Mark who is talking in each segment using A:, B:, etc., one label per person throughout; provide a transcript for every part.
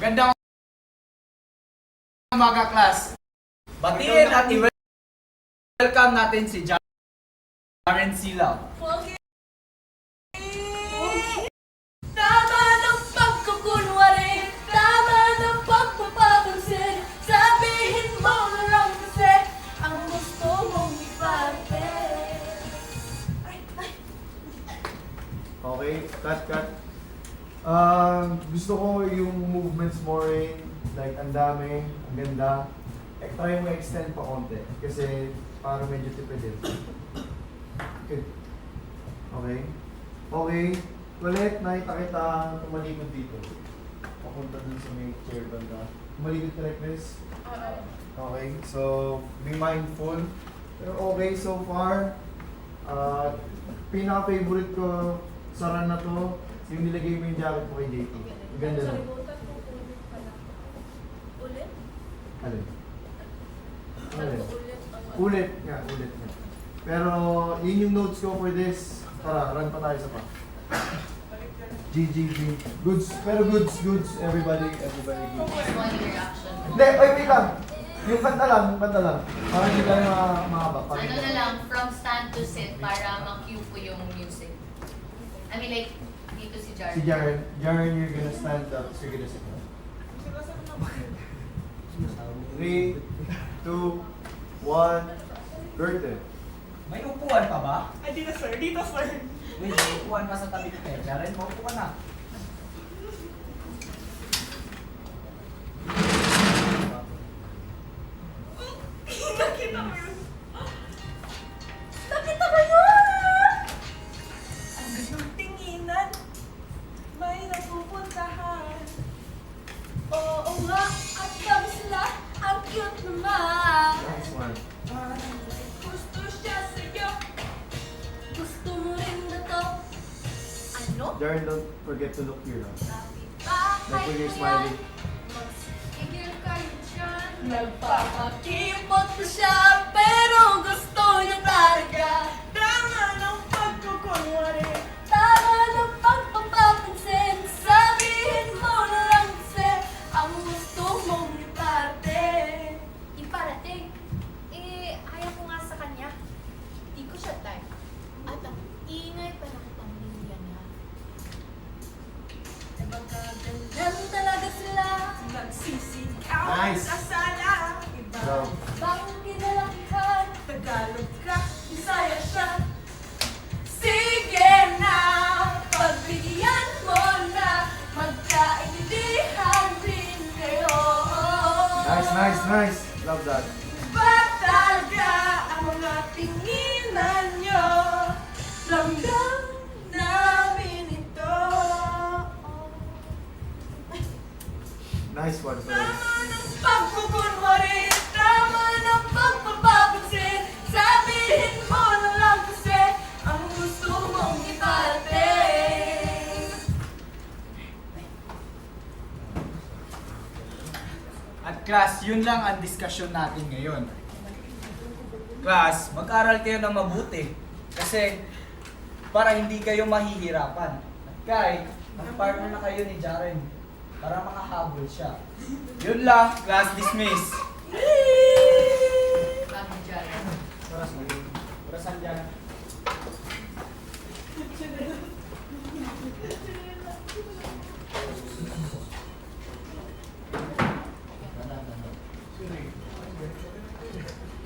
A: Gandang umaga, class. Batiin at i-welcome natin si Jaren Silaw.
B: Okay. Tama ng pagkukunwari, tama ng pagpapapansin, sabihin mo na lang kasi ang gusto mong iparte. Ay, ay.
C: Okay, cut, cut. Ah, gusto ko yung movements mo rin, like ang dami, ang ganda. Eh, try mo extend pa konti kasi para medyo tipid din. Okay. Okay. Okay. Ulit, nakita kita tumalikod dito. Papunta dun sa may chair banda. Tumalikod ka like this. Okay, so be mindful. Pero okay so far. Uh, pinaka-favorite ko sa run na to, yung nilagay mo yung jacket mo kay JT. Ganda
B: ko ulit pala. Ulit?
C: Alin?
B: Sabi
C: Alin?
B: ko ulit. ano?
C: Ulit nga, ulit nga. Pero yun yung notes ko for this. Tara, run pa tayo sa pa. GGG. Goods, pero goods, goods. Everybody, everybody goods.
D: Small reaction.
C: Hindi, oy, wait lang. Yung kanta lang, yung kanta lang. Para hindi tayo ma- mahaba.
D: Ano na lang, from stand to sit para ma-cue ko yung music. I mean like, dito si Jar.
C: Si Jaren, Jaren, you're gonna stand up. So you're gonna sit down. Three, two, one, curtain.
A: May upuan pa ba?
E: Ay, dito sir, dito sir.
A: Wait, may upuan pa sa tabi ko. Jaren, maupo ka na.
C: Jaren, don't forget to look here.
B: Bakit
C: Like when you're smiling.
B: Magsigil kayo dyan.
E: Nagpapakipot
B: siya, pero gusto Baka ganyan talaga sila.
E: Nagsisigaw
C: Nice.
E: sa sala. Iba.
C: Go.
B: Bang kinalakihan,
E: Tagalog ka.
B: Bisaya siya. Sige na, pagbigyan mo na, magkaintindihan din kayo.
C: Nice, nice, nice. Love that.
B: Ba talaga ang mga tinginan nyo? Ramdam
C: Nice one.
B: Ng pagkukunwari, tama ng pagpapapansin, sabihin mo lang kasi ang gusto mong iparating.
A: At class, yun lang ang diskusyon natin ngayon. Class, mag-aral kayo ng mabuti. Kasi, para hindi kayo mahihirapan. At kahit, mag-partner na kayo ni Jaren. Para makahabol siya. Yun lang, class dismiss. Oras mo yun. Orasan dyan.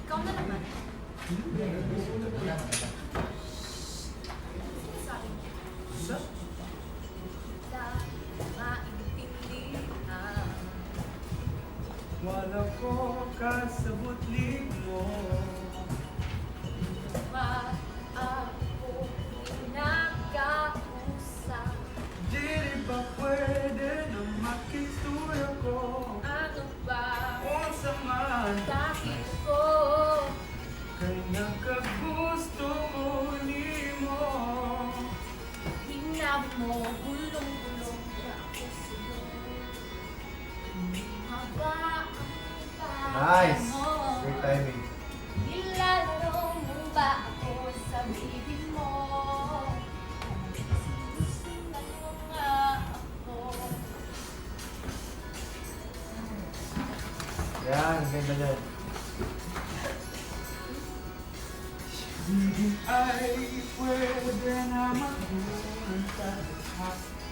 F: Ikaw na naman.
C: Nice. Great timing.
F: Nilalaro mo ba ako sa bibig mo? Sinusundan mo nga ako.
C: Yan, ganda.
G: Hindi ay pwede na magpunta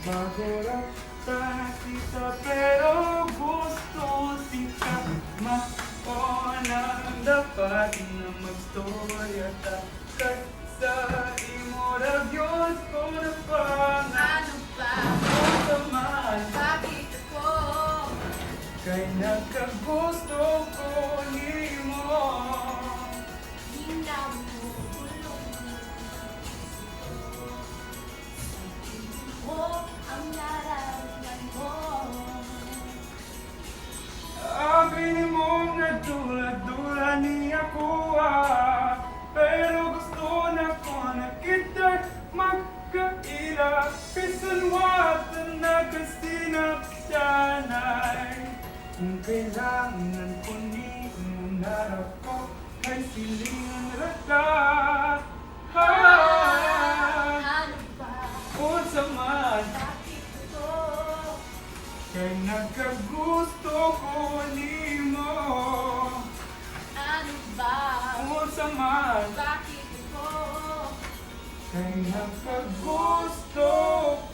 G: Bago rata kita pero gusto di ka. Maonan Dapat na magstorya ta Kahit sa Kay nagkagusto ko nimo
F: Ano ba?
G: Kung saman
F: Bakit ako?
G: Kay nagkagusto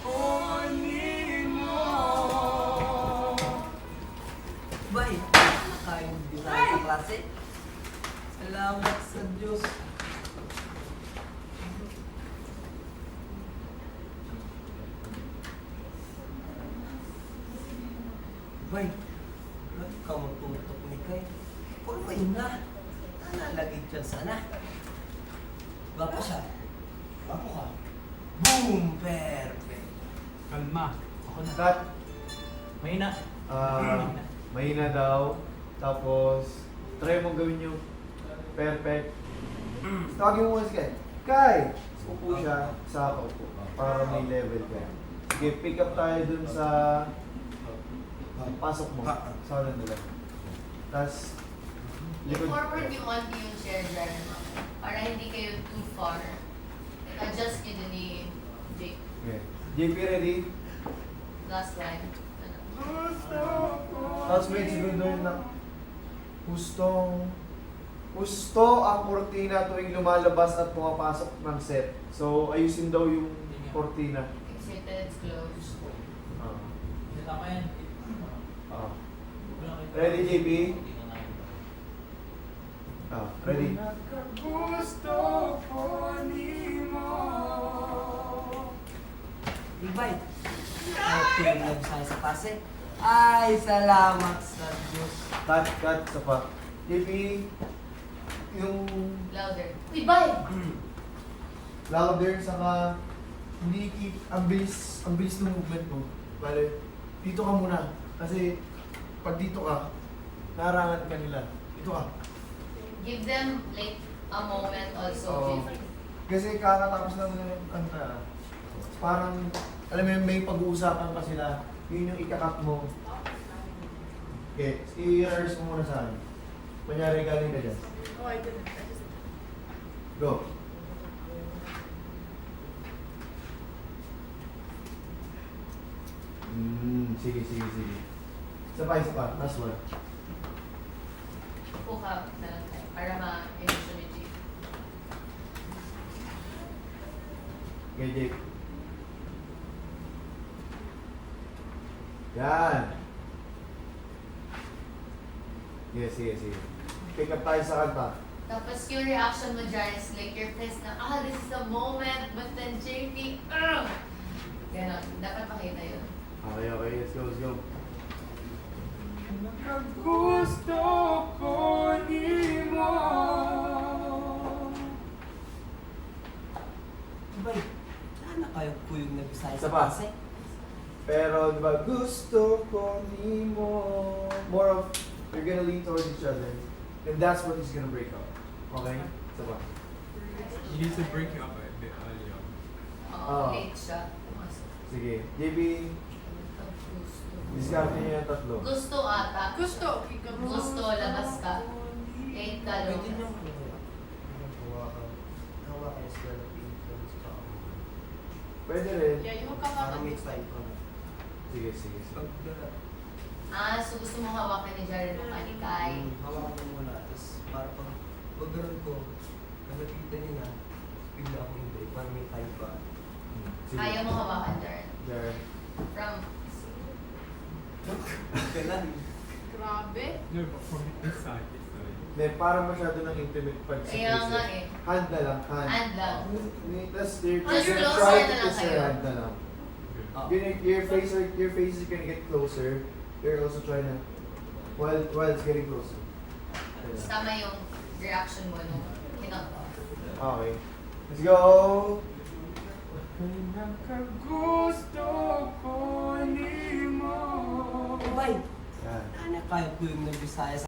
G: ko nimo
H: Bay, kain din tayo sa klase. Salamat sa Diyos. Bay, ba't ka magtutok ni Kay? Purmay na. Nalalagit yan sana. Gwapo siya. Gwapo ka. Boom! Perfect.
G: Kalma, ako na
C: Cut.
A: Mahina.
C: Ah, mahina daw. Tapos, try mo gawin yung perfect. Tawagin mo muna si Kai. Kai! Upo siya sa upo. Para may level ka. Sige, pick up tayo dun sa pasok mo. Sa ano nila. Tapos, likod.
D: I-forward yung onto yung chair dyan para hindi kayo too far. Adjust nyo din ni Jake.
C: Okay. JP ready?
D: Last line. Ano?
C: Tapos may segundo yun na hustong Gusto ang kortina tuwing lumalabas at pumapasok ng set. So, ayusin daw yung kortina.
D: Excited, it's closed.
C: Ah.
A: Tama yan.
C: Ah. Ready, JP? Ah, ready?
G: Nagkagusto ko nimo
H: Ibay, okay lang tayo sa klase. Ay, salamat sa Diyos.
C: Cut, cut, isa pa. JP, yung
D: Louder. Uy, bye!
C: louder, saka hindi keep, ang bilis, ang bilis ng movement mo. Bale, dito ka muna. Kasi, pag dito ka, narangan ka nila. Dito ka.
D: Give them like a moment also.
C: Oo. Kasi kakatapos lang nila yung kanta. Parang, alam mo yun, may pag-uusapan pa sila. Yun yung ikakat mo. Okay, i-rehearse mo muna sa akin. Kunyari galing ka dyan.
E: Oh, I didn't. I just
C: Go. Mm, sige, sige, sige. Isa pa, isa pa. Last one.
D: Upo ka na lang tayo para ma-emotion ni Jake.
C: Okay, Jake. Yan. Yes, sige, sige. Pick up tayo sa kanta.
D: Tapos yung reaction mo dyan is like you're pissed na, ah, this is the moment, but then JP, ugh! Ganon. Dapat makita yun.
C: Okay, okay. Let's go, let's go.
G: Nagkagusto ko nimo
H: Ibay, sana kayo po yung nag-isay
C: Isa
H: sa
C: pa.
H: klase.
C: Pero, di ba, gusto ko ni mo. More of, you're gonna lean towards each other. And that's what is gonna break up. Okay? Isa pa.
G: You need to break it up a bit earlier
D: Oo,
C: Ah.
D: late siya. Pumasok.
C: Sige. JB, discard niyo yung tatlo.
D: Gusto ata.
E: Gusto, mo.
D: Gusto, labas ka. Late ka,
H: Pwede influence
C: rin.
E: Yeah, yung
H: Para may time ka.
C: Sige, sige, sige.
D: Ah, so gusto mo hawakan ni Jared ng kanikay.
H: Hmm, hawakan mo muna. Tapos para pag pagkaroon ko, nalapitan niya na, bigla akong hindi. Para may time pa.
C: Sige.
D: Kaya mo hawakan, Jared.
C: Jared.
D: From...
H: Kailan?
E: Grabe.
G: No, but from inside, it's like...
C: Hindi, parang masyado ng intimate pag sa
D: Kaya nga
C: eh. Hand na lang, hand.
D: Hand lang.
C: Tapos they're
D: Mas
C: just
D: closer
C: try
D: na
C: to
D: lang
C: kiss
D: kayo.
C: your hand na lang.
H: Ah.
C: Your, your face, your face is gonna get closer. You're also trying to, while, while it's getting closer.
D: Tapos tama yung reaction mo nung hinot ko.
C: Okay. Let's go!
G: Pinakagusto ko ni mo
H: Bay!
C: Yan.
H: Anak kaya ko yung nagbisaya sa